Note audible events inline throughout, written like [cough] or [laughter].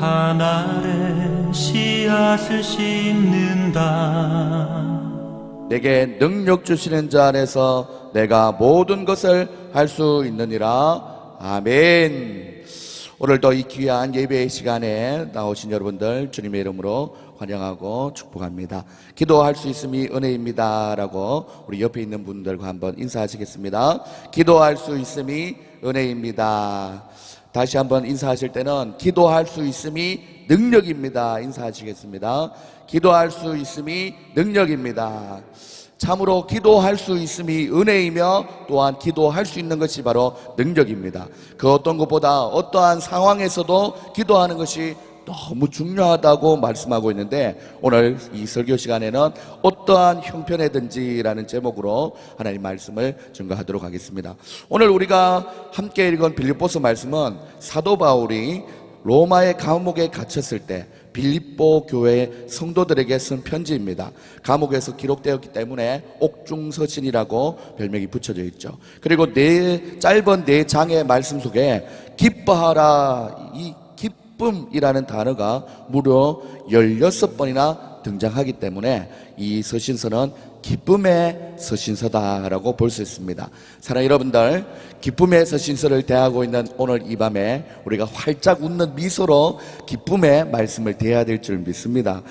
하늘에 씨앗을 심는다 내게 능력 주시는 자 안에서 내가 모든 것을 할 수 있느니라. 아멘. 오늘도 이 귀한 예배의 시간에 나오신 여러분들 주님의 이름으로 환영하고 축복합니다. 기도할 수 있음이 은혜입니다 라고 우리 옆에 있는 분들과 한번 인사하시겠습니다. 기도할 수 있음이 은혜입니다. 다시 한번 인사하실 때는 기도할 수 있음이 능력입니다. 인사하시겠습니다. 기도할 수 있음이 능력입니다. 참으로 기도할 수 있음이 은혜이며 또한 기도할 수 있는 것이 바로 능력입니다. 그 어떤 것보다 어떠한 상황에서도 기도하는 것이 너무 중요하다고 말씀하고 있는데 오늘 이 설교 시간에는 어떠한 형편에든지라는 제목으로 하나님 말씀을 증거하도록 하겠습니다. 오늘 우리가 함께 읽은 빌립보서 말씀은 사도 바울이 로마의 감옥에 갇혔을 때 빌립보 교회 성도들에게 쓴 편지입니다. 감옥에서 기록되었기 때문에 옥중서신이라고 별명이 붙여져 있죠. 그리고 네 짧은 네 장의 말씀 속에 기뻐하라 이 기쁨이라는 단어가 무려 16번이나 등장하기 때문에 이 서신서는 기쁨의 서신서다라고 볼 수 있습니다. 사랑 여러분들, 기쁨의 서신서를 대하고 있는 오늘 이 밤에 우리가 활짝 웃는 미소로 기쁨의 말씀을 대해야 될 줄 믿습니다.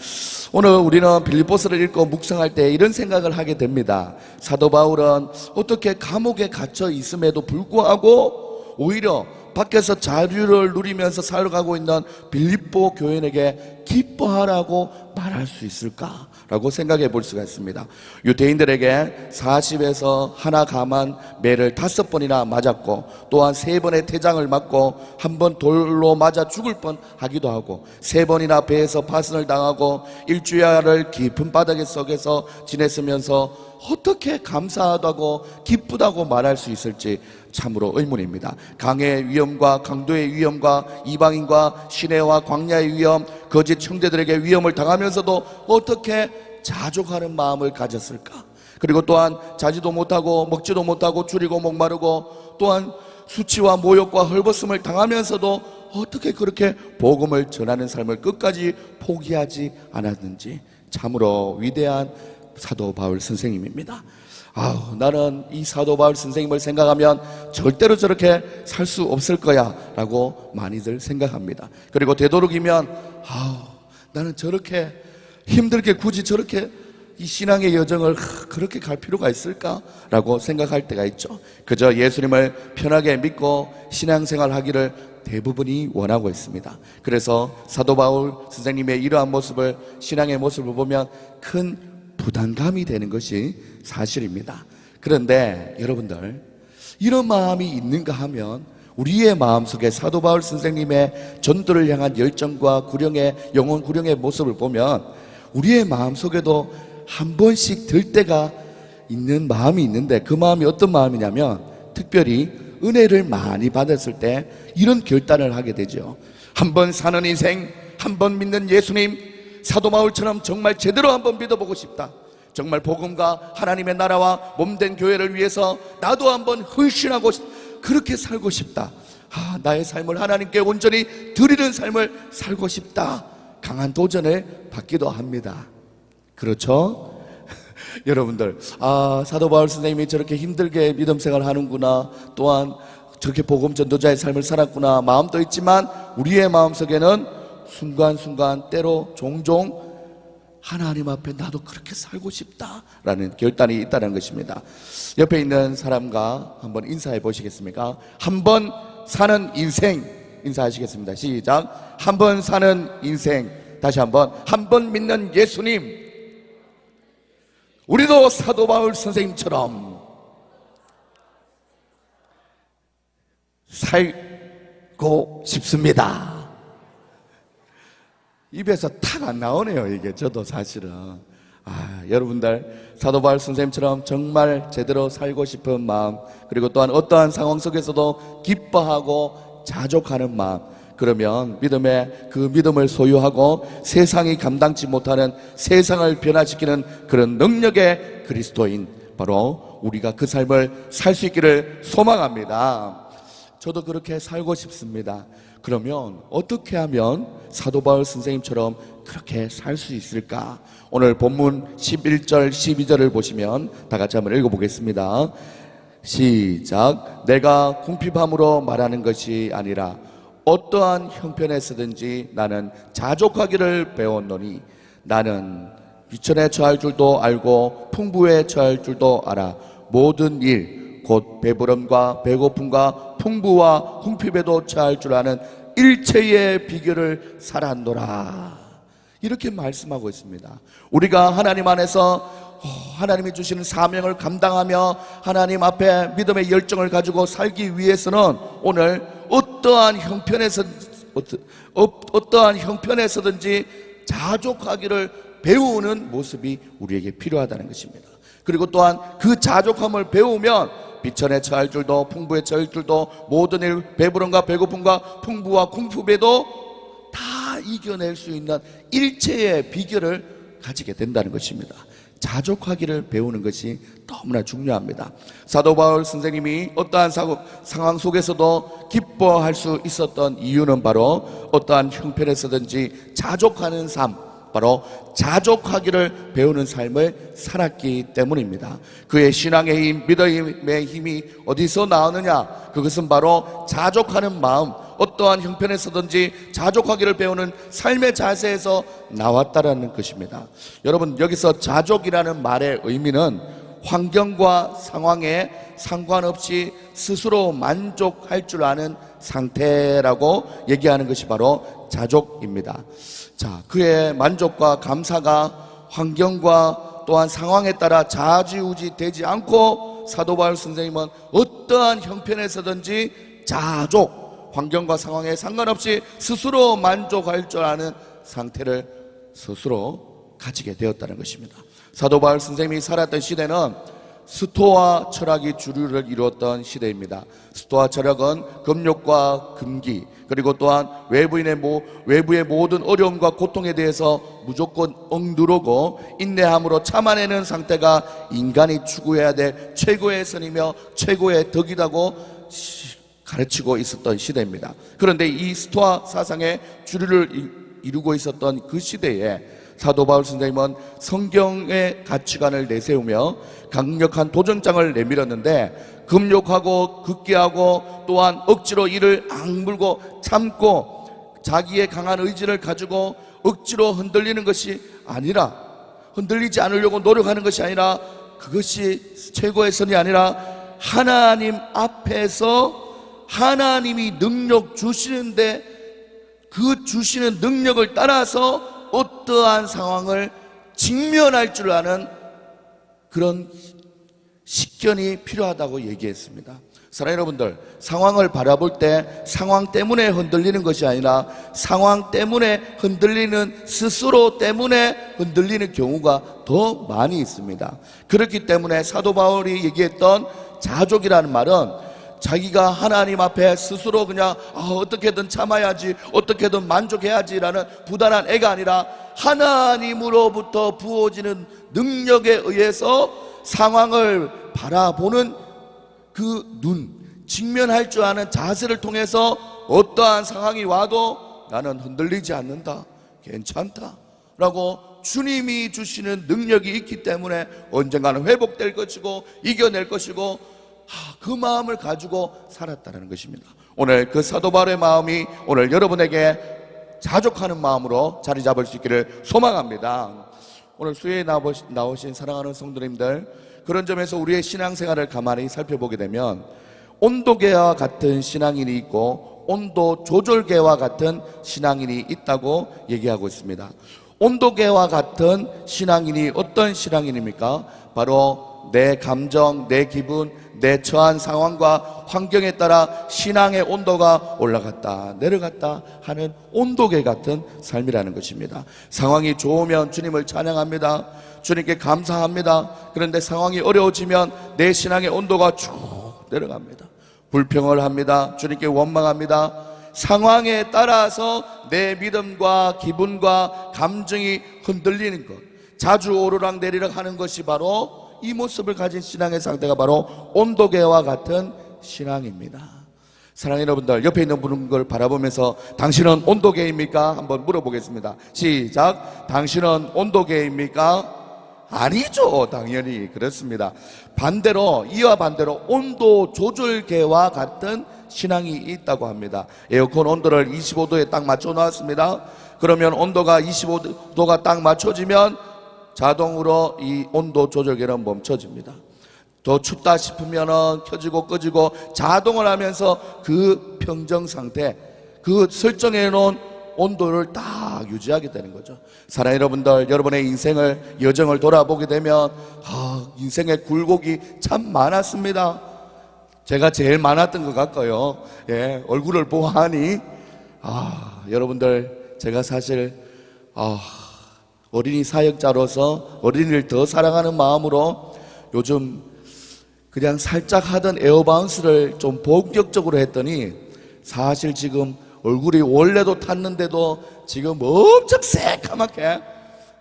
오늘 우리는 빌립보서를 읽고 묵상할 때 이런 생각을 하게 됩니다. 사도 바울은 어떻게 감옥에 갇혀 있음에도 불구하고 오히려 밖에서 자유를 누리면서 살아가고 있는 빌립보 교인에게 기뻐하라고 말할 수 있을까 라고 생각해 볼 수가 있습니다. 유대인들에게 40에서 하나 감한 매를 다섯 번이나 맞았고 또한 세 번의 태장을 맞고 한 번 돌로 맞아 죽을 뻔 하기도 하고 세 번이나 배에서 파선을 당하고 일주일을 깊은 바닥에 속에서 지냈으면서 어떻게 감사하다고 기쁘다고 말할 수 있을지 참으로 의문입니다. 강의 위험과 강도의 위험과 이방인과 시내와 광야의 위험, 거짓 형제들에게 위험을 당하면서도 어떻게 자족하는 마음을 가졌을까? 그리고 또한 자지도 못하고 먹지도 못하고 줄이고 목마르고 또한 수치와 모욕과 헐벗음을 당하면서도 어떻게 그렇게 복음을 전하는 삶을 끝까지 포기하지 않았는지 참으로 위대한 사도 바울 선생님입니다. 아우, 나는 이 사도 바울 선생님을 생각하면 절대로 저렇게 살 수 없을 거야 라고 많이들 생각합니다. 그리고 되도록이면, 아우, 나는 저렇게 힘들게 굳이 저렇게 이 신앙의 여정을 그렇게 갈 필요가 있을까라고 생각할 때가 있죠. 그저 예수님을 편하게 믿고 신앙생활 하기를 대부분이 원하고 있습니다. 그래서 사도 바울 선생님의 이러한 모습을 신앙의 모습을 보면 큰 부담감이 되는 것이 사실입니다. 그런데 여러분들 이런 마음이 있는가 하면 우리의 마음속에 사도 바울 선생님의 전도를 향한 열정과 구령의 영혼 구령의 모습을 보면 우리의 마음속에도 한 번씩 들 때가 있는 마음이 있는데 그 마음이 어떤 마음이냐면 특별히 은혜를 많이 받았을 때 이런 결단을 하게 되죠. 한 번 사는 인생, 한 번 믿는 예수님, 사도 바울처럼 정말 제대로 한번 믿어보고 싶다. 정말 복음과 하나님의 나라와 몸된 교회를 위해서 나도 한번 헌신하고 싶- 그렇게 살고 싶다. 아, 나의 삶을 하나님께 온전히 드리는 삶을 살고 싶다. 강한 도전을 받기도 합니다. 그렇죠? [laughs] 여러분들, 아, 사도 바울 선생님이 저렇게 힘들게 믿음 생활 하는구나. 또한 저렇게 복음 전도자의 삶을 살았구나. 마음도 있지만 우리의 마음속에는 순간순간 때로 종종 하나님 앞에 나도 그렇게 살고 싶다라는 결단이 있다는 것입니다. 옆에 있는 사람과 한번 인사해 보시겠습니까? 한번 사는 인생 인사하시겠습니다. 시작. 한번 사는 인생 다시 한번 한 번 믿는 예수님 우리도 사도 바울 선생님처럼 살고 싶습니다. 입에서 탁 안 나오네요, 이게. 저도 사실은. 아, 여러분들, 사도 바울 선생님처럼 정말 제대로 살고 싶은 마음, 그리고 또한 어떠한 상황 속에서도 기뻐하고 자족하는 마음, 그러면 믿음의 그 믿음을 소유하고 세상이 감당치 못하는 세상을 변화시키는 그런 능력의 그리스도인, 바로 우리가 그 삶을 살 수 있기를 소망합니다. 저도 그렇게 살고 싶습니다. 그러면 어떻게 하면 사도 바울 선생님처럼 그렇게 살 수 있을까? 오늘 본문 11절, 12절을 보시면 다 같이 한번 읽어보겠습니다. 시작. 내가 궁핍함으로 말하는 것이 아니라 어떠한 형편에서든지 나는 자족하기를 배웠노니 나는 비천에 처할 줄도 알고 풍부에 처할 줄도 알아 모든 일, 곧 배부름과 배고픔과 풍부와 궁핍에도 처할 줄 아는 일체의 비결을 살았노라. 이렇게 말씀하고 있습니다. 우리가 하나님 안에서 어, 하나님이 주시는 사명을 감당하며 하나님 앞에 믿음의 열정을 가지고 살기 위해서는 오늘 어떠한 형편에서 어- 어떠한 형편에서든지 자족하기를 배우는 모습이 우리에게 필요하다는 것입니다. 그리고 또한 그 자족함을 배우면 비천에 처할 줄도 풍부에 처할 줄도 모든 일 배부름과 배고픔과 풍부와 궁핍에도 다 이겨낼 수 있는 일체의 비결을 가지게 된다는 것입니다. 자족하기를 배우는 것이 너무나 중요합니다. 사도 바울 선생님이 어떠한 사고, 상황 속에서도 기뻐할 수 있었던 이유는 바로 어떠한 형편에서든지 자족하는 삶, 바로 자족하기를 배우는 삶을 살았기 때문입니다. 그의 신앙의 힘, 믿음의 힘이 어디서 나오느냐? 그것은 바로 자족하는 마음, 어떠한 형편에서든지 자족하기를 배우는 삶의 자세에서 나왔다라는 것입니다. 여러분, 여기서 자족이라는 말의 의미는 환경과 상황에 상관없이 스스로 만족할 줄 아는 상태라고 얘기하는 것이 바로 자족입니다. 자, 그의 만족과 감사가 환경과 또한 상황에 따라 좌지우지 되지 않고 사도 바울 선생님은 어떠한 형편에서든지 자족, 환경과 상황에 상관없이 스스로 만족할 줄 아는 상태를 스스로 가지게 되었다는 것입니다. 사도 바울 선생님이 살았던 시대는 스토아 철학이 주류를 이루었던 시대입니다. 스토아 철학은 금욕과 금기 그리고 또한 외부인의 모, 외부의 모든 어려움과 고통에 대해서 무조건 억누르고 인내함으로 참아내는 상태가 인간이 추구해야 될 최고의 선이며 최고의 덕이라고 시- 가르치고 있었던 시대입니다. 그런데 이 스토아 사상의 주류를 이- 이루고 있었던 그 시대에 사도 바울 선생님은 성경의 가치관을 내세우며 강력한 도전장을 내밀었는데 금욕하고 극기하고 또한 억지로 이를 악물고 참고 자기의 강한 의지를 가지고 억지로 흔들리는 것이 아니라 흔들리지 않으려고 노력하는 것이 아니라 그것이 최고의 선이 아니라 하나님 앞에서 하나님이 능력 주시는데 그 주시는 능력을 따라서 어떠한 상황을 직면할 줄 아는 그런 식견이 필요하다고 얘기했습니다. 사랑 여러분들, 상황을 바라볼 때 상황 때문에 흔들리는 것이 아니라 상황 때문에 흔들리는 스스로 때문에 흔들리는 경우가 더 많이 있습니다. 그렇기 때문에 사도 바울이 얘기했던 자족이라는 말은 자기가 하나님 앞에 스스로 그냥 아, 어떻게든 참아야지 어떻게든 만족해야지라는 부단한 애가 아니라 하나님으로부터 부어지는 능력에 의해서 상황을 바라보는 그 눈, 직면할 줄 아는 자세를 통해서 어떠한 상황이 와도 나는 흔들리지 않는다. 괜찮다. 라고 주님이 주시는 능력이 있기 때문에 언젠가는 회복될 것이고 이겨낼 것이고 아, 그 마음을 가지고 살았다는 것입니다. 오늘 그 사도 바울의 마음이 오늘 여러분에게 자족하는 마음으로 자리 잡을 수 있기를 소망합니다. 오늘 수요에 나오신, 사랑하는 성도님들 그런 점에서 우리의 신앙생활을 가만히 살펴보게 되면 온도계와 같은 신앙인이 있고 온도 조절계와 같은 신앙인이 있다고 얘기하고 있습니다. 온도계와 같은 신앙인이 어떤 신앙인입니까? 바로 내 감정, 내 기분, 내 처한 상황과 환경에 따라 신앙의 온도가 올라갔다 내려갔다 하는 온도계 같은 삶이라는 것입니다. 상황이 좋으면 주님을 찬양합니다. 주님께 감사합니다. 그런데 상황이 어려워지면 내 신앙의 온도가 쭉 내려갑니다. 불평을 합니다. 주님께 원망합니다. 상황에 따라서 내 믿음과 기분과 감정이 흔들리는 것, 자주 오르락 내리락 하는 것이 바로 이 모습을 가진 신앙의 상태가 바로 온도계와 같은 신앙입니다. 사랑하는 여러분들 옆에 있는 분을 바라보면서 당신은 온도계입니까? 한번 물어보겠습니다. 시작. 당신은 온도계입니까? 아니죠. 당연히 그렇습니다. 반대로 이와 반대로 온도 조절계와 같은 신앙이 있다고 합니다. 에어컨 온도를 25도에 딱 맞춰 놨습니다. 그러면 온도가 25도가 딱 맞춰지면 자동으로 이 온도 조절계는 멈춰집니다. 더 춥다 싶으면은 켜지고 꺼지고 자동을 하면서 그 평정 상태, 그 설정해 놓은 온도를 딱 유지하게 되는 거죠. 사랑 여러분들, 여러분의 인생을 여정을 돌아보게 되면 아, 인생의 굴곡이 참 많았습니다. 제가 제일 많았던 것 같고요. 예, 얼굴을 보아하니 아, 여러분들 제가 사실 아, 어린이 사역자로서 어린이를 더 사랑하는 마음으로 요즘 그냥 살짝 하던 에어바운스를 좀 본격적으로 했더니 사실 지금 얼굴이 원래도 탔는데도 지금 엄청 새까맣게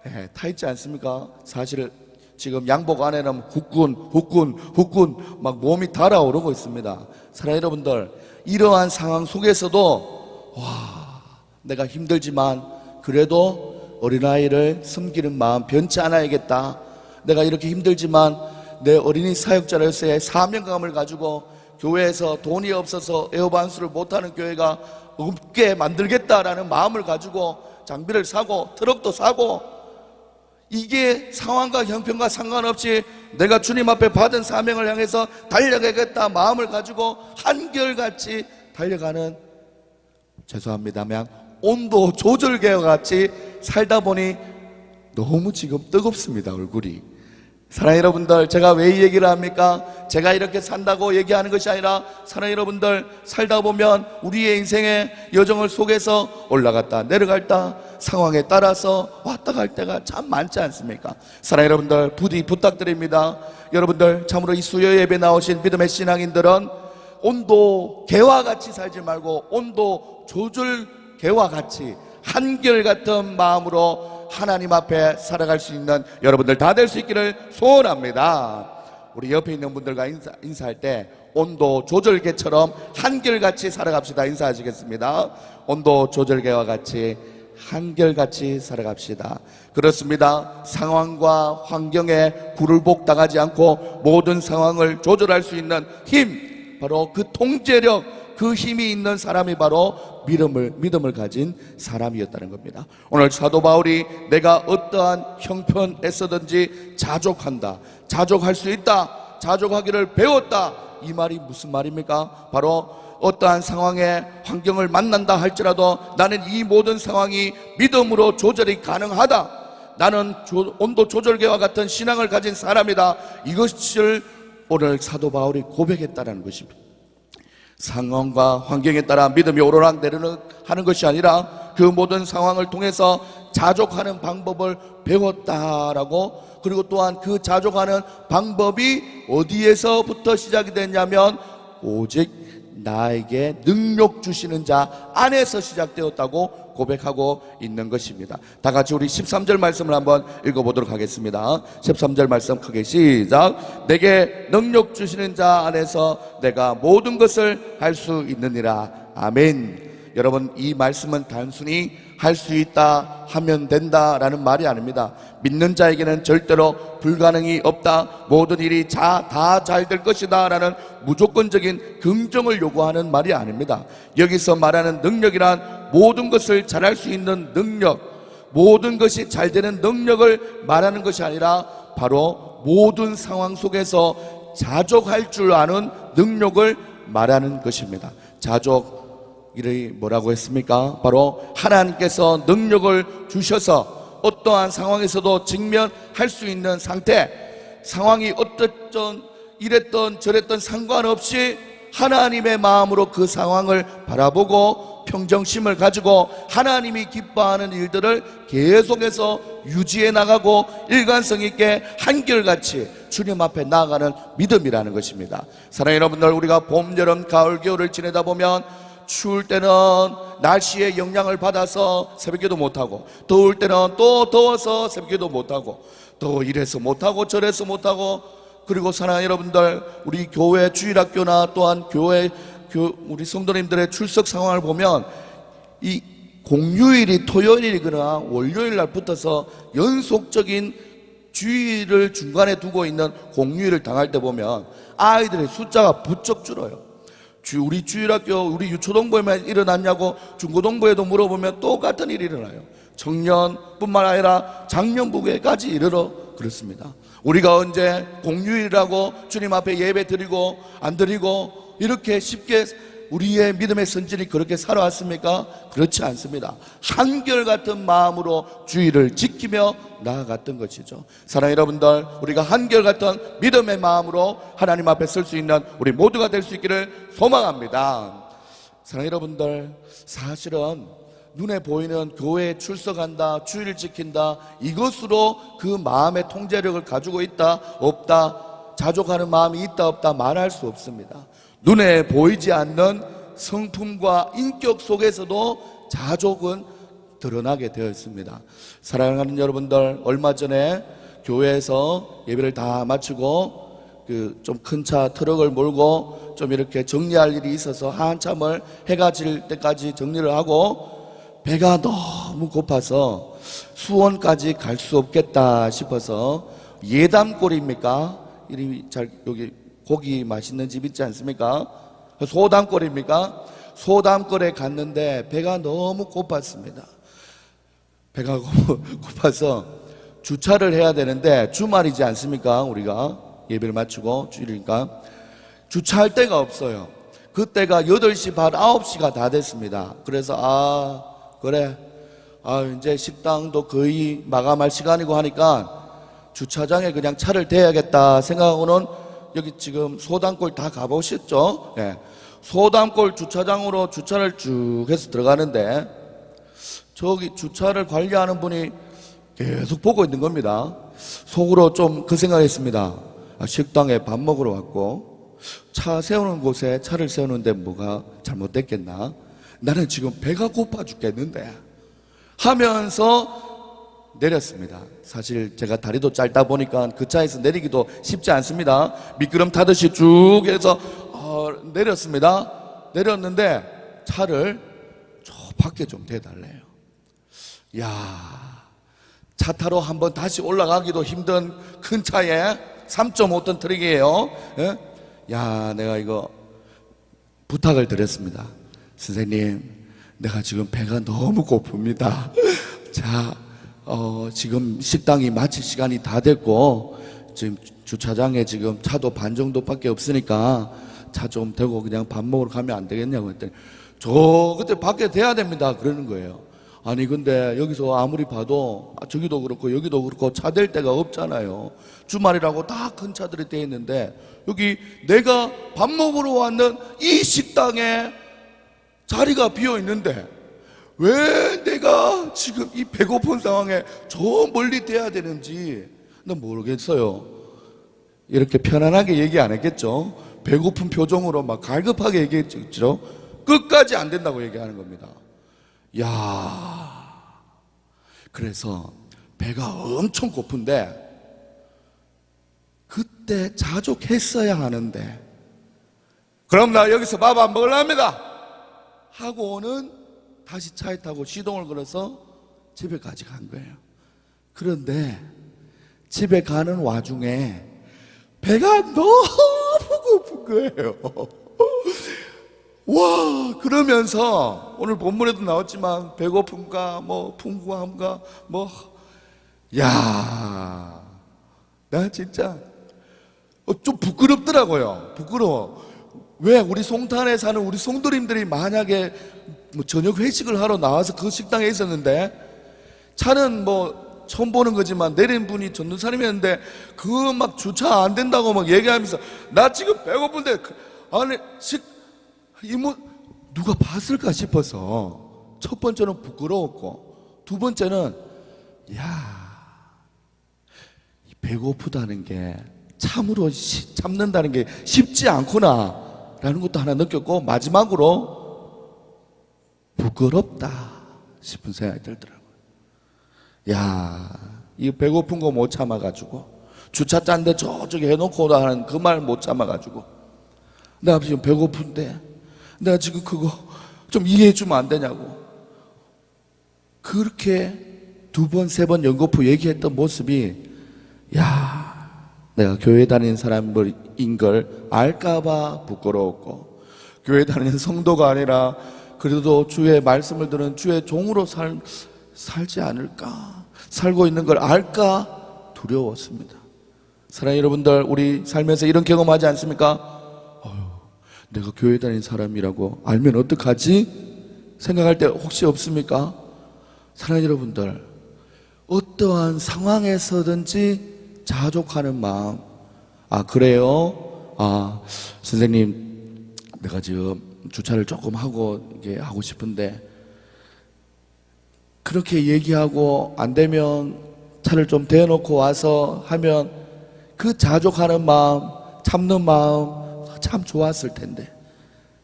예, 타 있지 않습니까? 사실 지금 양복 안에는 후끈, 후끈, 후끈 막 몸이 달아오르고 있습니다. 사랑 여러분들, 이러한 상황 속에서도 와, 내가 힘들지만 그래도 어린아이를 섬기는 마음 변치 않아야겠다. 내가 이렇게 힘들지만 내 어린이 사역자로서의 사명감을 가지고 교회에서 돈이 없어서 에어반수를 못하는 교회가 없게 만들겠다라는 마음을 가지고 장비를 사고 트럭도 사고 이게 상황과 형편과 상관없이 내가 주님 앞에 받은 사명을 향해서 달려가겠다 마음을 가지고 한결같이 달려가는 죄송합니다만 온도 조절계와 같이 살다 보니 너무 지금 뜨겁습니다 얼굴이 사랑 여러분들 제가 왜 이 얘기를 합니까? 제가 이렇게 산다고 얘기하는 것이 아니라 사랑 여러분들 살다 보면 우리의 인생의 여정을 속에서 올라갔다 내려갔다 상황에 따라서 왔다 갈 때가 참 많지 않습니까? 사랑 여러분들 부디 부탁드립니다. 여러분들 참으로 이 수요 예배 나오신 믿음의 신앙인들은 온도 개와 같이 살지 말고 온도 조절 개와 같이 한결 같은 마음으로 하나님 앞에 살아갈 수 있는 여러분들 다 될 수 있기를 소원합니다. 우리 옆에 있는 분들과 인사, 인사할 때 온도 조절계처럼 한결같이 살아갑시다. 인사하시겠습니다. 온도 조절계와 같이 한결같이 살아갑시다. 그렇습니다. 상황과 환경에 굴을복 당하지 않고 모든 상황을 조절할 수 있는 힘, 바로 그 통제력, 그 힘이 있는 사람이 바로 믿음을 믿음을 가진 사람이었다는 겁니다. 오늘 사도 바울이 내가 어떠한 형편에서든지 자족한다. 자족할 수 있다. 자족하기를 배웠다. 이 말이 무슨 말입니까? 바로 어떠한 상황에 환경을 만난다 할지라도 나는 이 모든 상황이 믿음으로 조절이 가능하다. 나는 조- 온도 조절계와 같은 신앙을 가진 사람이다. 이것을 오늘 사도 바울이 고백했다는 것입니다. 상황과 환경에 따라 믿음이 오르락 내리락 하는 것이 아니라 그 모든 상황을 통해서 자족하는 방법을 배웠다라고 그리고 또한 그 자족하는 방법이 어디에서부터 시작이 됐냐면 오직 나에게 능력 주시는 자 안에서 시작되었다고 고백하고 있는 것입니다. 다 같이 우리 13절 말씀을 한번 읽어보도록 하겠습니다. 13절 말씀 크게 시작. 내게 능력 주시는 자 안에서 내가 모든 것을 할 수 있느니라. 아멘. 여러분 이 말씀은 단순히 할 수 있다 하면 된다 라는 말이 아닙니다. 믿는 자에게는 절대로 불가능이 없다. 모든 일이 다 잘 될 것이다 라는 무조건적인 긍정을 요구하는 말이 아닙니다. 여기서 말하는 능력이란 모든 것을 잘할 수 있는 능력, 모든 것이 잘 되는 능력을 말하는 것이 아니라 바로 모든 상황 속에서 자족할 줄 아는 능력을 말하는 것입니다. 자족 이를 뭐라고 했습니까? 바로 하나님께서 능력을 주셔서 어떠한 상황에서도 직면할 수 있는 상태, 상황이 어떻든 이랬던 저랬던 상관없이 하나님의 마음으로 그 상황을 바라보고 평정심을 가지고 하나님이 기뻐하는 일들을 계속해서 유지해 나가고 일관성 있게 한결같이 주님 앞에 나아가는 믿음이라는 것입니다. 사랑하는 여러분들 우리가 봄, 여름, 가을, 겨울을 지내다 보면 추울 때는 날씨의 영향을 받아서 새벽기도 못하고 더울 때는 또 더워서 새벽기도 못하고 또 이래서 못하고 저래서 못하고 그리고 사랑하는 여러분들 우리 교회 주일학교나 또한 교회 교, 우리 성도님들의 출석 상황을 보면 이 공휴일이 토요일이거나 월요일 날 붙어서 연속적인 주일을 중간에 두고 있는 공휴일을 당할 때 보면 아이들의 숫자가 부쩍 줄어요. 주- 우리 주일학교, 우리 유초동부에만 일어났냐고 중고동부에도 물어보면 똑같은 일이 일어나요. 청년뿐만 아니라 장년부에까지 이르러 그렇습니다. 우리가 언제 공휴일이라고 주님 앞에 예배 드리고 안 드리고 이렇게 쉽게 우리의 믿음의 선진이 그렇게 살아왔습니까? 그렇지 않습니다. 한결같은 마음으로 주의를 지키며 나아갔던 것이죠. 사랑 여러분들, 우리가 한결같은 믿음의 마음으로 하나님 앞에 설 수 있는 우리 모두가 될 수 있기를 소망합니다. 사랑 여러분들, 사실은 눈에 보이는 교회에 출석한다, 주의를 지킨다, 이것으로 그 마음의 통제력을 가지고 있다, 없다, 자족하는 마음이 있다, 없다 말할 수 없습니다. 눈에 보이지 않는 성품과 인격 속에서도 자족은 드러나게 되어 있습니다. 사랑하는 여러분들, 얼마 전에 교회에서 예배를 다 마치고 그 좀 큰 차 트럭을 몰고 좀 이렇게 정리할 일이 있어서 한참을 해가 질 때까지 정리를 하고 배가 너무 고파서 수원까지 갈 수 없겠다 싶어서 예담골입니까? 이름이 잘 여기 고기 맛있는 집 있지 않습니까? 소담골입니까? 소담골에 갔는데 배가 너무 고팠습니다. 배가 [laughs] 고- 고파서 주차를 해야 되는데 주말이지 않습니까? 우리가 예배를 마치고 주일이니까 주차할 데가 없어요. 그때가 8시 반 9시가 다 됐습니다. 그래서 아 그래 아 이제 식당도 거의 마감할 시간이고 하니까 주차장에 그냥 차를 대야겠다 생각하고는 여기 지금 소담골 다 가보셨죠? 예. 소담골 주차장으로 주차를 쭉 해서 들어가는데 저기 주차를 관리하는 분이 계속 보고 있는 겁니다. 속으로 좀 그 생각했습니다. 아, 식당에 밥 먹으러 왔고 차 세우는 곳에 차를 세우는데 뭐가 잘못됐겠나? 나는 지금 배가 고파 죽겠는데 하면서 내렸습니다. 사실 제가 다리도 짧다 보니까 그 차에서 내리기도 쉽지 않습니다. 미끄럼 타듯이 쭉 해서 어, 내렸습니다. 내렸는데 차를 저 밖에 좀 대달래요. 야, 차 타러 한번 다시 올라가기도 힘든 큰 차에 3.5톤 트럭이에요. 예? 야, 내가 이거 부탁을 드렸습니다. 선생님, 내가 지금 배가 너무 고픕니다. [laughs] 자, 어, 지금 식당이 마칠 시간이 다 됐고, 지금 주차장에 지금 차도 반 정도밖에 없으니까 차 좀 대고 그냥 밥 먹으러 가면 안 되겠냐고 했더니, 저 그때 밖에 돼야 됩니다. 그러는 거예요. 아니, 근데 여기서 아무리 봐도 아, 저기도 그렇고 여기도 그렇고 차 댈 데가 없잖아요. 주말이라고 다 큰 차들이 돼 있는데, 여기 내가 밥 먹으러 왔는 이 식당에 자리가 비어 있는데 왜 내가 지금 이 배고픈 상황에 저 멀리 돼야 되는지 난 모르겠어요. 이렇게 편안하게 얘기 안 했겠죠. 배고픈 표정으로 막 갈급하게 얘기했죠. 끝까지 안 된다고 얘기하는 겁니다. 야, 그래서 배가 엄청 고픈데 그때 자족했어야 하는데 그럼 나 여기서 밥 안 먹을랍니다. 하고는 다시 차에 타고 시동을 걸어서 집에까지 간 거예요. 그런데 집에 가는 와중에 배가 너무 고픈 거예요. 와, 그러면서 오늘 본문에도 나왔지만 배고픔과 뭐 풍부함과 뭐, 야, 나 진짜 어, 좀 부끄럽더라고요. 부끄러워. 왜 우리 송탄에 사는 우리 송도림들이 만약에 뭐 저녁 회식을 하러 나와서 그 식당에 있었는데 차는 뭐 처음 보는 거지만 내린 분이 전도사님이었는데 그 막 주차 안 된다고 막 얘기하면서 나 지금 배고픈데 그 안에 식 이모 누가 봤을까 싶어서 첫 번째는 부끄러웠고 두 번째는 야이 배고프다는 게 참으로 시- 참는다는 게 쉽지 않구나라는 것도 하나 느꼈고 마지막으로 부끄럽다 싶은 생각이 들더라고요. 야, 이 배고픈 거 못 참아가지고 주차 짠데 저쪽에 해놓고 하는 그 말 못 참아가지고 내가 지금 배고픈데 내가 지금 그거 좀 이해해 주면 안 되냐고. 그렇게 두 번, 세 번 연거푸 얘기했던 모습이, 야, 내가 교회 다니는 사람인 걸 알까봐 부끄러웠고, 교회 다니는 성도가 아니라, 그래도 주의 말씀을 들은 주의 종으로 살, 살지 않을까, 살고 있는 걸 알까 두려웠습니다. 사랑하는 여러분들, 우리 살면서 이런 경험하지 않습니까? 어휴, 내가 교회 다니는 사람이라고 알면 어떡하지? 생각할 때 혹시 없습니까? 사랑하는 여러분들, 어떠한 상황에서든지 자족하는 마음. 아, 그래요? 아, 선생님, 내가 지금 주차를 조금 하고, 이게 하고 싶은데, 그렇게 얘기하고 안 되면 차를 좀 대놓고 와서 하면 그 자족하는 마음, 참는 마음 참 좋았을 텐데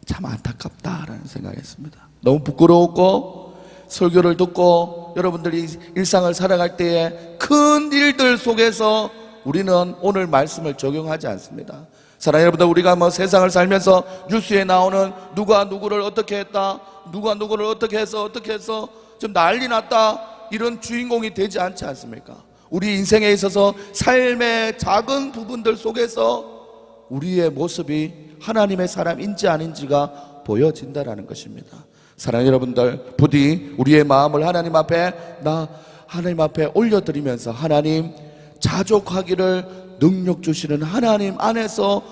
참 안타깝다라는 생각했습니다. 너무 부끄러웠고 설교를 듣고 여러분들이 일상을 살아갈 때에 큰 일들 속에서 우리는 오늘 말씀을 적용하지 않습니다. 사랑하는 여러분들 우리가 뭐 세상을 살면서 뉴스에 나오는 누가 누구를 어떻게 했다, 누가 누구를 어떻게 해서 어떻게 해서 좀 난리 났다 이런 주인공이 되지 않지 않습니까? 우리 인생에 있어서 삶의 작은 부분들 속에서 우리의 모습이 하나님의 사람인지 아닌지가 보여진다라는 것입니다. 사랑하는 여러분들, 부디 우리의 마음을 하나님 앞에 나 하나님 앞에 올려드리면서 하나님 자족하기를 능력 주시는 하나님 안에서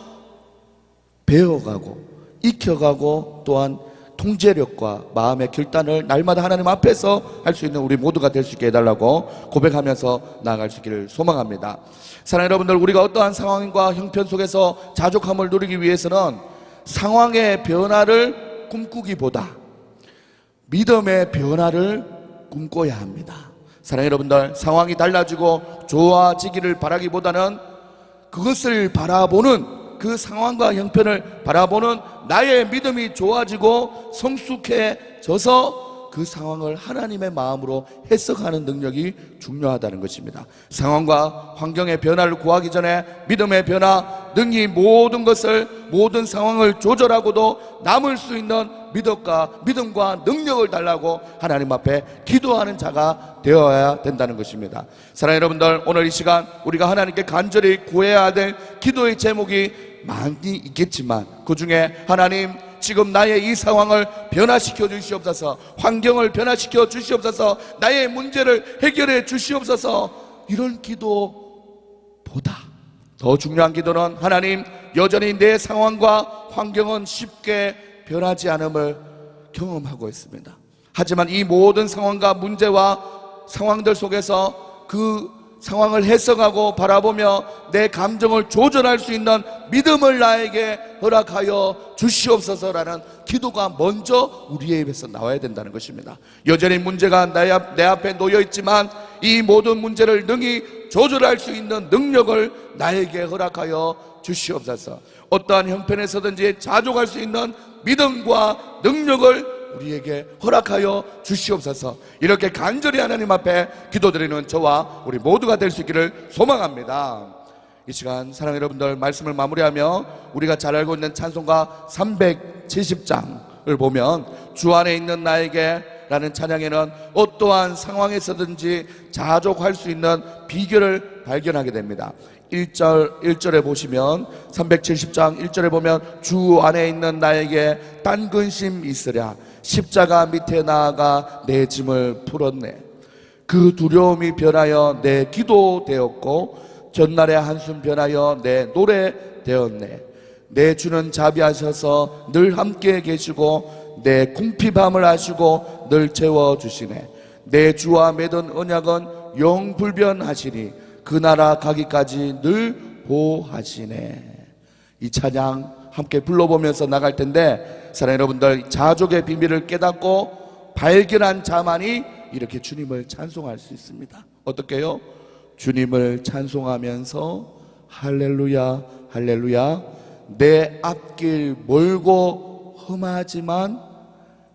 배워가고 익혀가고 또한 통제력과 마음의 결단을 날마다 하나님 앞에서 할 수 있는 우리 모두가 될 수 있게 해달라고 고백하면서 나아갈 수 있기를 소망합니다. 사랑하는 여러분들, 우리가 어떠한 상황과 형편 속에서 자족함을 누리기 위해서는 상황의 변화를 꿈꾸기보다 믿음의 변화를 꿈꿔야 합니다. 사랑하는 여러분들, 상황이 달라지고 좋아지기를 바라기보다는 그것을 바라보는 그 상황과 형편을 바라보는 나의 믿음이 좋아지고 성숙해져서 그 상황을 하나님의 마음으로 해석하는 능력이 중요하다는 것입니다. 상황과 환경의 변화를 구하기 전에 믿음의 변화, 능히 모든 것을 모든 상황을 조절하고도 남을 수 있는 믿음과 믿음과 능력을 달라고 하나님 앞에 기도하는 자가 되어야 된다는 것입니다. 사랑하는 여러분들, 오늘 이 시간 우리가 하나님께 간절히 구해야 될 기도의 제목이 많이 있겠지만 그 중에 하나님 지금 나의 이 상황을 변화시켜 주시옵소서 환경을 변화시켜 주시옵소서 나의 문제를 해결해 주시옵소서 이런 기도보다 더 중요한 기도는 하나님 여전히 내 상황과 환경은 쉽게 변하지 않음을 경험하고 있습니다. 하지만 이 모든 상황과 문제와 상황들 속에서 그 상황을 해석하고 바라보며 내 감정을 조절할 수 있는 믿음을 나에게 허락하여 주시옵소서라는 기도가 먼저 우리의 입에서 나와야 된다는 것입니다. 여전히 문제가 내, 앞에 놓여 있지만 이 모든 문제를 능히 조절할 수 있는 능력을 나에게 허락하여 주시옵소서. 어떠한 형편에서든지 자족할 수 있는 믿음과 능력을 우리에게 허락하여 주시옵소서. 이렇게 간절히 하나님 앞에 기도드리는 저와 우리 모두가 될 수 있기를 소망합니다. 이 시간 사랑 여러분들 말씀을 마무리하며 우리가 잘 알고 있는 찬송가 370장을 보면 주 안에 있는 나에게 라는 찬양에는 어떠한 상황에서든지 자족할 수 있는 비결을 발견하게 됩니다. 1절, 1절에 보시면 370장 1절에 보면 주 안에 있는 나에게 딴 근심 있으랴. 십자가 밑에 나아가 내 짐을 풀었네. 그 두려움이 변하여 내 기도 되었고 전날의 한숨 변하여 내 노래 되었네. 내 주는 자비하셔서 늘 함께 계시고 내 궁핍함을 아시고 늘 채워 주시네. 내 주와 맺은 언약은 영 불변하시니 그 나라 가기까지 늘 보호하시네. 이 찬양 함께 불러보면서 나갈 텐데 사랑 여러분들 자족의 비밀을 깨닫고 발견한 자만이 이렇게 주님을 찬송할 수 있습니다. 어떻게요? 주님을 찬송하면서 할렐루야 할렐루야 내 앞길 멀고 험하지만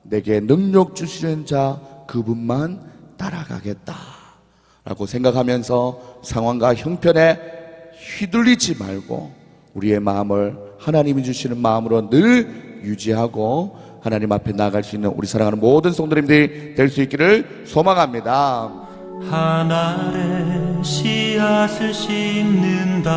내게 능력 주시는 자 그분만 따라가겠다 라고 생각하면서 상황과 형편에 휘둘리지 말고 우리의 마음을 하나님이 주시는 마음으로 늘 유지하고 하나님 앞에 나아갈 수 있는 우리 사랑하는 모든 성도님들이 될 수 있기를 소망합니다. 한 알에 씨앗을 심는다